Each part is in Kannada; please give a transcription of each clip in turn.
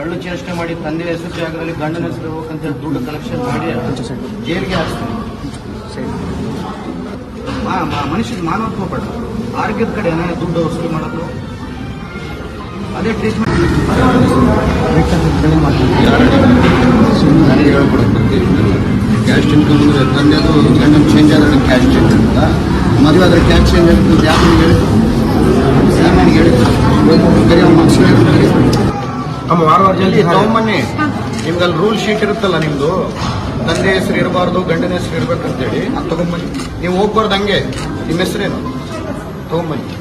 ಕಳ್ಳು ಚೇಷ್ಟೆ ಮಾಡಿ ತಂದೆ ಹೆಸರು ಜಾಗದಲ್ಲಿ ಗಂಡನ ಹೆಸರು ಹೋಗಬೇಕಂತ ಹೇಳಿ ದುಡ್ಡು ಕಲೆಕ್ಷನ್ ಮಾಡಿ ಜೈಲಿಗೆ ಹಾಕ್ತಾರೆ ಮನುಷ್ಯನ ಮಾನವತ್ವ ಬೇಡ. ಆರೋಗ್ಯದ ಕಡೆ ಏನೇ ದುಡ್ಡು ವಸೂಲಿ ಮಾಡೋದು. ಅದೇ ಟ್ರೀಟ್ಮೆಂಟ್ ನನಗೆ ಕ್ಯಾಸ್ಟ್ ಇನ್ಕಮ್ ಅಂದರೆ ತಂದೆದು ಗಂಡನ ಚೇಂಜ್ ಆದರೆ ಕ್ಯಾಶ್ ಚೇಂಜ್ ಅಂತ ಮದುವೆ ಆದರೆ ಕ್ಯಾಶ್ ಚೇಂಜ್ ಆಗುತ್ತೆ ಯಾರು ನಿಮ್ಗೆ ನಮ್ಮ ವಾರ ವಾರ ಜಲ್ದಿ ತಗೊಂಬನ್ನಿ ನಿಮ್ಗೆ ಅಲ್ಲಿ ರೂಲ್ ಶೀಟ್ ಇರುತ್ತಲ್ಲ ನಿಮ್ದು? ತಂದೆ ಹೆಸರು ಇರಬಾರ್ದು ಗಂಡನ ಹೆಸರು ಇರ್ಬೇಕಂತೇಳಿ. ಅದು ತಗೊಂಬನ್ನಿ. ನೀವು ಹೋಗ್ಬಾರ್ದು ಹಂಗೆ. ನಿಮ್ಮ ಹೆಸರೇನು? ತಗೊಂಬನ್ನಿ.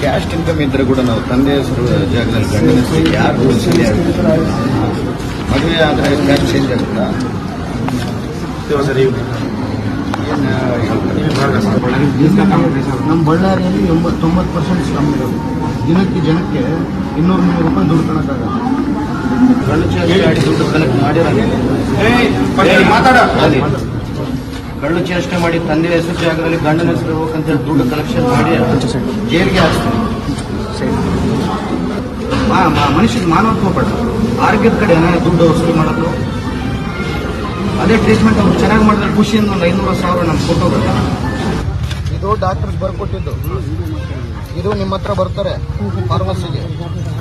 ಕ್ಯಾಸ್ಟ್ ಇನ್ಕಮ್ ಇದ್ರೆ ಕೂಡ ನಾವು ತಂದೆ ಹೆಸರು ಜಾಗದಲ್ಲಿ ಗಂಡನ ಹೆಸರು ಯಾರು ರೂಲ್ಸ್ ಮದುವೆ ಆದರೆ ಚೇಂಜ್ ಆಗುತ್ತಾ? ಸರಿ. ನಮ್ಮ ಬಳ್ಳಾರಿಯಲ್ಲಿ ಎಂಬತ್ತು ತೊಂಬತ್ತು ಪರ್ಸೆಂಟ್ ಸ್ಲಮ್ ಇರೋದು. ದಿನಕ್ಕೆ ಜನಕ್ಕೆ ಇನ್ನೂರು ಮುನ್ನೂರು ರೂಪಾಯಿ ದುಡ್ಡು ಕಣಕ್ಕಾಗಲ್ಲ ಕಳ್ಳು ಚೇಷ್ಟೆ ಮಾಡಿ ತಂದೆ ಹೆಸರು ಜಾಗದಲ್ಲಿ ಗಂಡನ ಹೆಸರು ಇರ್ಬೇಕಂತ ಹೇಳಿ ದುಡ್ಡು ಕಲೆಕ್ಷನ್ ಮಾಡಿ ಜೈಲಿಗೆ ಹಾಕ್ತಾರೆ ಮಾ- ಮಾ- ಮನುಷ್ಯನ ಮಾನವತ್ವ ಪಡ ಆರೋಗ್ಯದ ಕಡೆ ದುಡ್ಡು ವಸೂಲಿ ಮಾಡೋದು ಅದೇ ಟ್ರೀಟ್ಮೆಂಟ್ ಅವ್ರು ಚೆನ್ನಾಗಿ ಮಾಡಿದ್ರೆ. ಖುಷಿಯಿಂದ ಒಂದು ಐನೂರು ಸಾವಿರ ನಮ್ಗೆ ಕೊಟ್ಟೋಗಲ್ಲ ಇದು ಡಾಕ್ಟರ್ ಬರ್ಕೊಟ್ಟಿದ್ದು. ಇದು ನಿಮ್ಮ ಹತ್ರ ಬರ್ತಾರೆ ಫಾರ್ಮಸಿಗೆ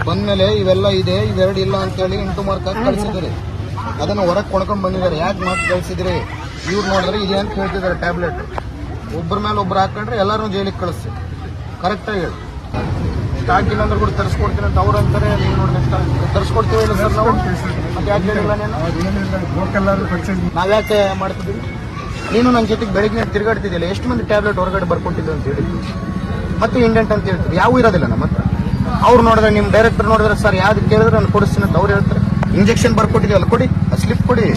ಬಂದ್ಮೇಲೆ ಇವೆಲ್ಲ ಇದೆ, ಇವೆರಡು ಇಲ್ಲ ಅಂತೇಳಿ ಇಂಟು ಮಾರ್ಕ್ ಹಾಕಿ ಕಳಿಸಿದ್ರಿ ಅದನ್ನು ಹೊರಗೆ ಕೊಂಡ್ಕೊಂಡು ಬಂದಿದ್ದಾರೆ. ಯಾಕೆ ಮಾತು ಕಳಿಸಿದ್ರಿ ಇವ್ರು ನೋಡಿದ್ರೆ ಇದೆ ಅಂತ ಹೇಳ್ತಿದ್ದಾರೆ ಟ್ಯಾಬ್ಲೆಟ್ ಒಬ್ಬರ ಮೇಲೆ ಒಬ್ರು ಹಾಕೊಂಡ್ರೆ ಎಲ್ಲರೂ ಜೈಲಿಗೆ ಕಳಿಸಿ ಕರೆಕ್ಟಾಗಿ ಹೇಳಿ. ಸ್ಟಾಕ್ ಹಾಕಿಲ್ಲ ಅಂದ್ರೆ ಕೂಡ ತರಿಸ್ಕೊಡ್ತೀನಿ ಅಂತ ಅವ್ರು ಅಂತಾರೆ. ನೀವು ತರಿಸ್ಕೊಡ್ತೀವಿ ಇಲ್ಲ ಸರ್ ನಾವು? ಮತ್ತೆ ಯಾಕೆ ಹೇಳಿಲ್ಲ ನೀನು? ನಾವ್ಯಾಕೆ ಮಾಡ್ತಿದ್ದೀವಿ ನೀನು ನನ್ನ ಜೊತೆಗೆ ಬೆಳಿಗ್ಗೆ ತಿರುಗಾಡ್ತಿದ್ದಿಲ್ಲ ಎಷ್ಟು ಮಂದಿ ಟ್ಯಾಬ್ಲೆಟ್ ಹೊರಗಡೆ ಬರ್ಕೊಟ್ಟಿದ್ದು ಅಂತ ಹೇಳಿ. ಮತ್ತು ಇಂಡೆಂಟ್ ಅಂತ ಹೇಳ್ತೀವಿ ಯಾವ ಇರೋದಿಲ್ಲ ನಮ್ಮ ಹತ್ರ. ಅವ್ರು ನೋಡಿದ್ರೆ ನಿಮ್ಮ ಡೈರೆಕ್ಟರ್ ನೋಡಿದ್ರೆ, ಸರ್, ಯಾವ್ದು ಕೇಳಿದ್ರೆ ನಾನು ಕೊಡಿಸ್ತೀನಿ ಅಂತ ಅವ್ರು ಹೇಳ್ತಾರೆ. ಇಂಜೆಕ್ಷನ್ ಬರ್ಕೊಟ್ಟಿದ್ದೀವಲ್ಲ ಕೊಡಿ. ಸ್ಲಿಪ್ ಕೊಡಿ.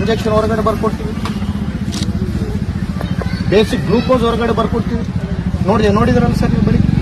ಇಂಜೆಕ್ಷನ್ ಹೊರಗಡೆ ಬರ್ಕೊಡ್ತೀವಿ. ಬೇಸಿಕ್ ಗ್ಲೂಕೋಸ್ ಹೊರಗಡೆ ಬರ್ಕೊಡ್ತೀವಿ. ನೋಡಿದೆ, ನೋಡಿದ್ರಲ್ಲ ಸರ್ ನೀವು ಬೆಳಿಗ್ಗೆ?